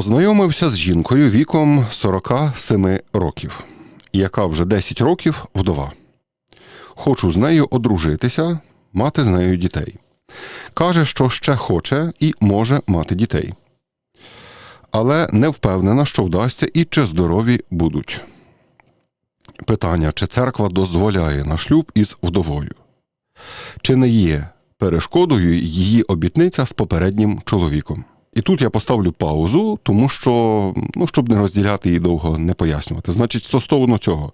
Познайомився з жінкою віком 47 років, яка вже 10 років вдова. Хочу з нею одружитися, мати з нею дітей. Каже, що ще хоче і може мати дітей. Але не впевнена, що вдасться і чи здорові будуть. Питання, чи церква дозволяє на шлюб із вдовою? Чи не є перешкодою її обітниця з попереднім чоловіком? І тут я поставлю паузу, тому що, ну, щоб не розділяти її довго не пояснювати. Значить, стосовно цього,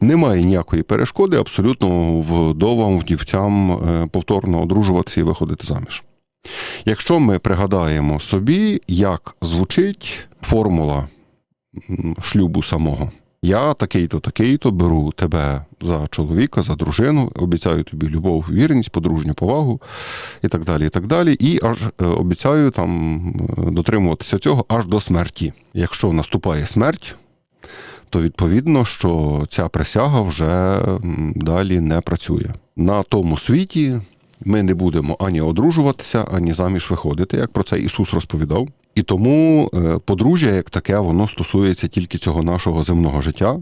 немає ніякої перешкоди абсолютно вдовам, вдівцям е, повторно одружуватися і виходити заміж. Якщо ми пригадаємо собі, як звучить формула шлюбу самого. Я такий-то, такий-то беру тебе за чоловіка, за дружину, обіцяю тобі любов, вірність, подружню повагу і так далі. І так далі. І аж е, обіцяю там е, дотримуватися цього аж до смерті. Якщо наступає смерть, то відповідно, що ця присяга вже далі не працює. На тому світі ми не будемо ані одружуватися, ані заміж виходити, як про це Ісус розповідав. І тому е, подружжя, як таке, воно стосується тільки цього нашого земного життя.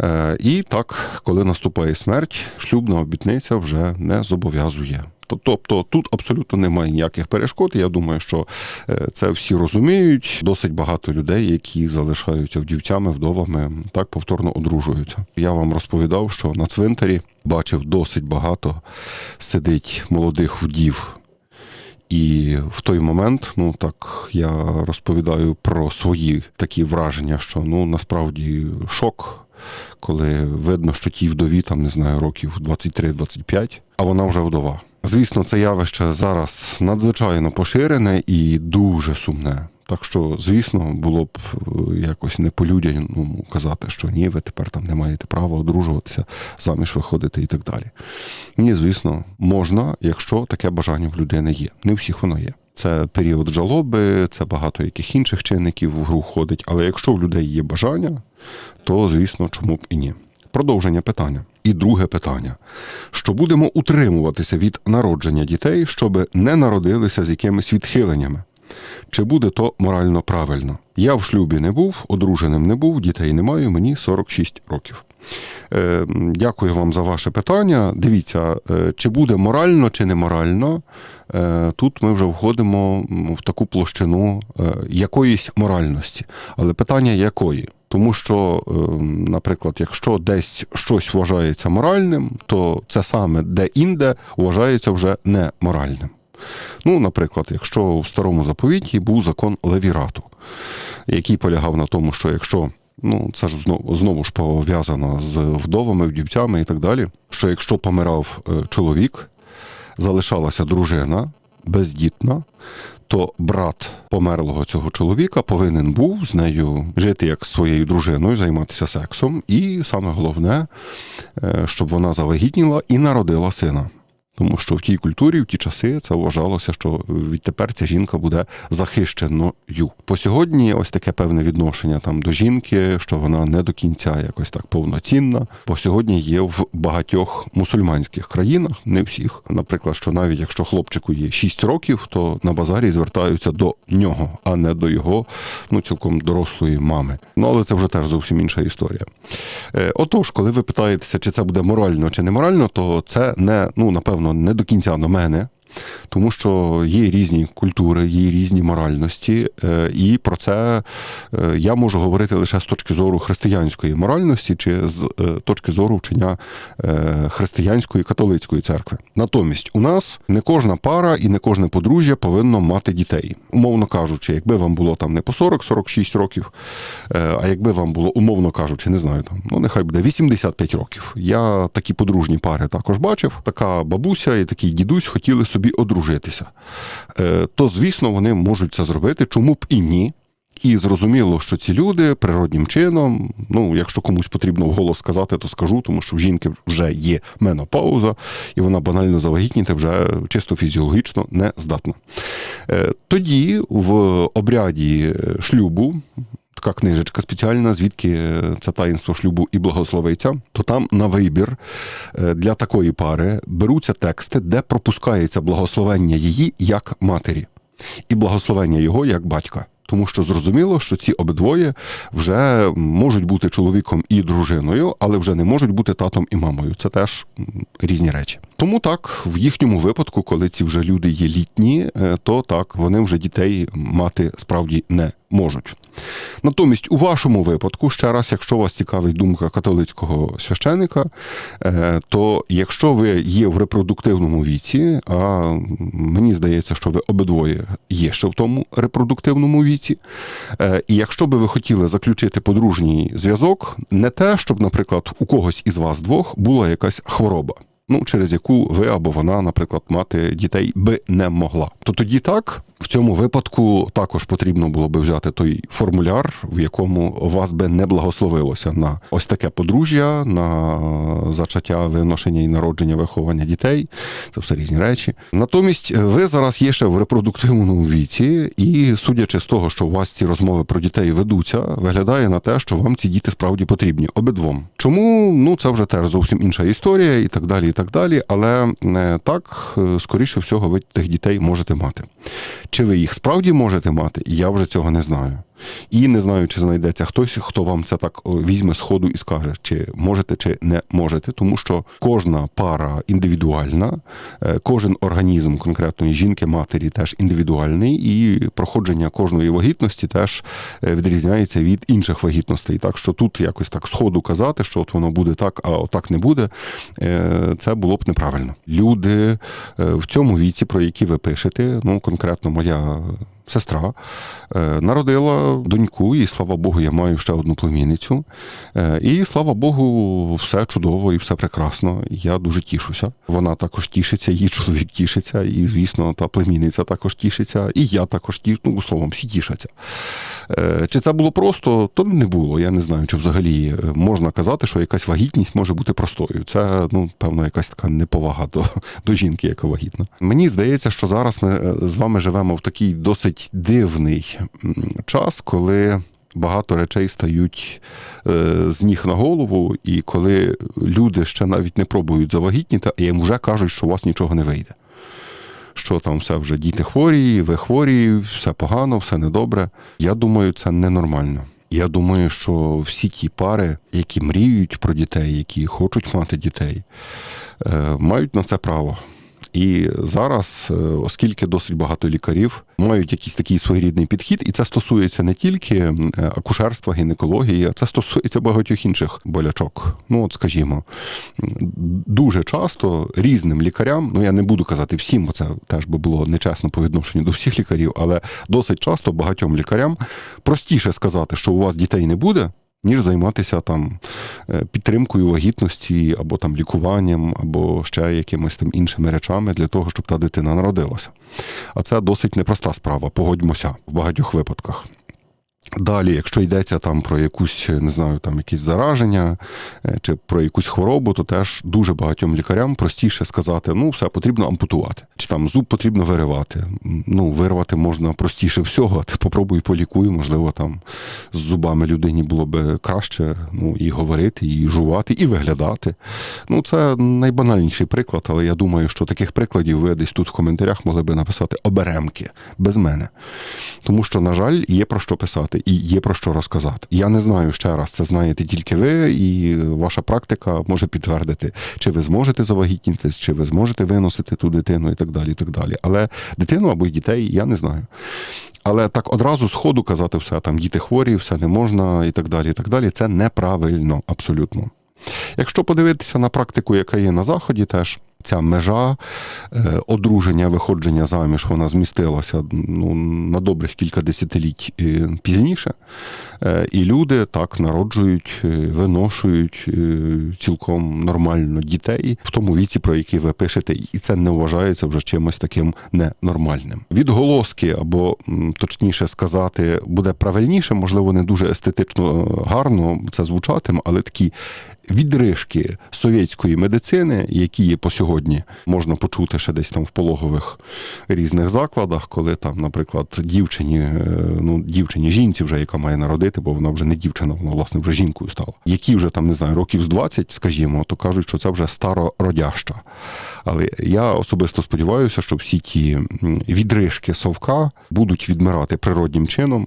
Е, І так, коли наступає смерть, шлюбна обітниця вже не зобов'язує. Тобто тут абсолютно немає ніяких перешкод. Я думаю, що е, це всі розуміють. Досить багато людей, які залишаються вдівцями, вдовами, так повторно одружуються. Я вам розповідав, що на цвинтарі бачив досить багато сидить молодих вдів. І в той момент, ну так я розповідаю про свої такі враження, що ну насправді шок, коли видно, що тій вдові там не знаю років 23-25, а вона вже вдова. Звісно, це явище зараз надзвичайно поширене і дуже сумне. Так що, звісно, було б е, якось не по-людяному казати, що ні, ви тепер там не маєте права одружуватися, заміж виходити і так далі. Ні, звісно, можна, якщо таке бажання в людини є. Не у всіх воно є. Це період жалоби, це багато яких інших чинників в гру входить. Але якщо в людей є бажання, то звісно, чому б і ні. Продовження питання. І друге питання: що будемо утримуватися від народження дітей, щоб не народилися з якимись відхиленнями? Чи буде то морально правильно? Я в шлюбі не був, одруженим не був, дітей не маю, мені 46 років. Е, Дякую вам за ваше питання. Дивіться, е, чи буде морально, чи не морально. Е, Тут ми вже входимо в таку площину е, якоїсь моральності. Але питання якої? Тому що, е, наприклад, якщо десь щось вважається моральним, то це саме де-інде вважається вже неморальним. Ну, наприклад, якщо в старому заповіті був закон левірату, який полягав на тому, що якщо ну це ж знову, знову ж пов'язано з вдовами, вдівцями і так далі, що якщо помирав е, чоловік, залишалася дружина бездітна, то брат померлого цього чоловіка повинен був з нею жити як своєю дружиною, займатися сексом, і саме головне, е, щоб вона завагітніла і народила сина. Тому що в тій культурі, в ті часи, це вважалося, що відтепер ця жінка буде захищеною. По сьогодні ось таке певне відношення там до жінки, що вона не до кінця якось так повноцінна. По сьогодні є в багатьох мусульманських країнах, не всіх. Наприклад, що навіть якщо хлопчику є 6 років, то на базарі звертаються до нього, а не до його ну цілком дорослої мами. Ну але це вже теж зовсім інша історія. Е, Отож, коли ви питаєтеся, чи це буде морально чи не морально, то це не ну напевно не до кінця до мене. Тому що є різні культури, є різні моральності, е, і про це е, я можу говорити лише з точки зору християнської моральності чи з е, точки зору вчення християнської католицької церкви. Натомість, у нас не кожна пара і не кожне подружжя повинно мати дітей. Умовно кажучи, якби вам було там не по 40-46 років, а якби вам було, умовно кажучи, не знаю, там, ну нехай буде 85 років. Я такі подружні пари також бачив. Така бабуся і такий дідусь хотіли собі одружитися. Е, То, звісно, вони можуть це зробити, чому б і ні. І зрозуміло, що ці люди природнім чином, ну якщо комусь потрібно вголос сказати, то скажу, тому що в жінки вже є менопауза, і вона банально завагітніти вже чисто фізіологічно не здатна. Е, Тоді в обряді шлюбу. Така книжечка спеціальна, звідки це таїнство шлюбу і благословиться, то там на вибір е, для такої пари беруться тексти, де пропускається благословення її як матері, і благословення його як батька. тому що зрозуміло, що ці обидвоє вже можуть бути чоловіком і дружиною, але вже не можуть бути татом і мамою. Це теж різні речі. Тому так, в їхньому випадку, коли ці вже люди є літні, е, то так вони вже дітей мати справді не можуть. Натомість, у вашому випадку, ще раз, якщо вас цікавить думка католицького священика, е, то якщо ви є в репродуктивному віці, а мені здається, що ви обидвоє є ще в тому репродуктивному віці, е, і якщо би ви хотіли заключити подружній зв'язок, не те, щоб, наприклад, у когось із вас двох була якась хвороба. Ну, через яку ви або вона, наприклад, мати дітей би не могла. То тоді так, в цьому випадку також потрібно було би взяти той формуляр, в якому вас би не благословилося на ось таке подружжя, на зачаття, виношення і народження, виховання дітей. Це все різні речі. Натомість ви зараз є ще в репродуктивному віці, і судячи з того, що у вас ці розмови про дітей ведуться, виглядає на те, що вам ці діти справді потрібні обидвом. Чому ну це вже теж зовсім інша історія, і так далі, так далі. Але так, е, скоріше всього, ви тих дітей можете мати. Чи ви їх справді можете мати? Я вже цього не знаю. І не знаю, чи знайдеться хтось, хто вам це так візьме з ходу і скаже, чи можете, чи не можете, тому що кожна пара індивідуальна, е, кожен організм конкретної жінки, матері теж індивідуальний, і проходження кожної вагітності теж е, відрізняється від інших вагітностей. Так що тут якось так сходу казати, що от воно буде так, а отак не буде, е, це було б неправильно. Люди в цьому віці, про які ви пишете, ну конкретно моя сестра е, народила доньку, і слава Богу, я маю ще одну племінницю. Е, І слава Богу, все чудово і все прекрасно. Я дуже тішуся. Вона також тішиться, її чоловік тішиться, і, звісно, та племінниця також тішиться, і я також тішу, ну, словом, всі тішаться. Е, Чи це було просто? То не було. Я не знаю, чи взагалі можна казати, що якась вагітність може бути простою. Це, ну, певно, якась така неповага до, до жінки, яка вагітна. Мені здається, що зараз ми з вами живемо в такий досить дивний час, коли. Багато речей стають е, з ніг на голову, і коли люди ще навіть не пробують завагітніти, і їм вже кажуть, що у вас нічого не вийде. Що там все вже діти хворі, ви хворі, все погано, все недобре. Я думаю, це ненормально. Я думаю, що всі ті пари, які мріють про дітей, які хочуть мати дітей, е, мають на це право. І зараз, е, оскільки досить багато лікарів мають якийсь такий своєрідний підхід, і це стосується не тільки е, акушерства, гінекології, це стосується багатьох інших болячок. Ну, от скажімо, дуже часто різним лікарям, ну я не буду казати всім, бо це теж би було нечесно по відношенню до всіх лікарів, але досить часто багатьом лікарям простіше сказати, що у вас дітей не буде. Ніж займатися там е, підтримкою вагітності або там лікуванням, або ще якимось там іншими речами для того, щоб та дитина народилася. А це досить непроста справа, погодьмося в багатьох випадках. Далі, якщо йдеться там про якусь, не знаю, там якісь зараження е, чи про якусь хворобу, то теж дуже багатьом лікарям простіше сказати: ну, все потрібно ампутувати, чи там зуб потрібно виривати. Ну, вирвати можна простіше всього. Ти попробуй полікуй, можливо, там з зубами людині було би краще ну, і говорити, і жувати, і виглядати. Ну, це найбанальніший приклад, але я думаю, що таких прикладів ви десь тут в коментарях могли би написати оберемки без мене. Тому що, на жаль, є про що писати і є про що розказати. Я не знаю ще раз, це знаєте тільки ви, і ваша практика може підтвердити, чи ви зможете завагітнітись, чи ви зможете виносити ту дитину і так далі. і так далі. Але дитину або дітей я не знаю. Але так одразу з ходу казати все, там діти хворі, все не можна і так далі. і так далі. Це неправильно абсолютно. Якщо подивитися на практику, яка є на заході, теж ця межа е, одруження, виходження заміж, вона змістилася ну, на добрих кілька десятиліть е, пізніше. Е, і люди так народжують, виношують цілком нормально дітей в тому віці, про який ви пишете, і це не вважається вже чимось таким ненормальним. Відголоски, або точніше сказати, буде правильніше, можливо, не дуже естетично гарно це звучатиме, але такі відрижки совєтської медицини, які є по сьогодні сьогодні можна почути ще десь там в пологових різних закладах, коли там, наприклад, дівчині, е, ну дівчині жінці, вже яка має народити, бо вона вже не дівчина, вона власне вже жінкою стала. Які вже там не знаю, років з 20, скажімо, то кажуть, що це вже старородяща. Але я особисто сподіваюся, що всі ті відрижки совка будуть відмирати природнім чином,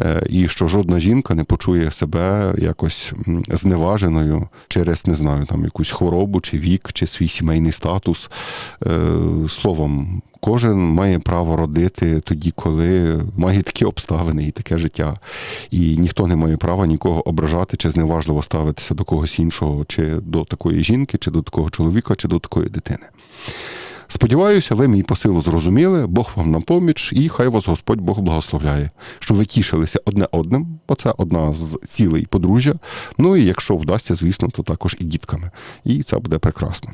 е, і що жодна жінка не почує себе якось зневаженою через не знаю там якусь хворобу, чи вік, чи свій сімейний статус. Е, Словом, кожен має право родити тоді, коли має такі обставини і таке життя. І ніхто не має права нікого ображати чи зневажливо ставитися до когось іншого, чи до такої жінки, чи до такого чоловіка, чи до такої дитини. Сподіваюся, ви мій посилу зрозуміли, Бог вам на поміч, і хай вас Господь Бог благословляє, щоб ви тішилися одне одним, бо це одна з цілей подружжя. Ну і якщо вдасться, звісно, то також і дітками. І це буде прекрасно.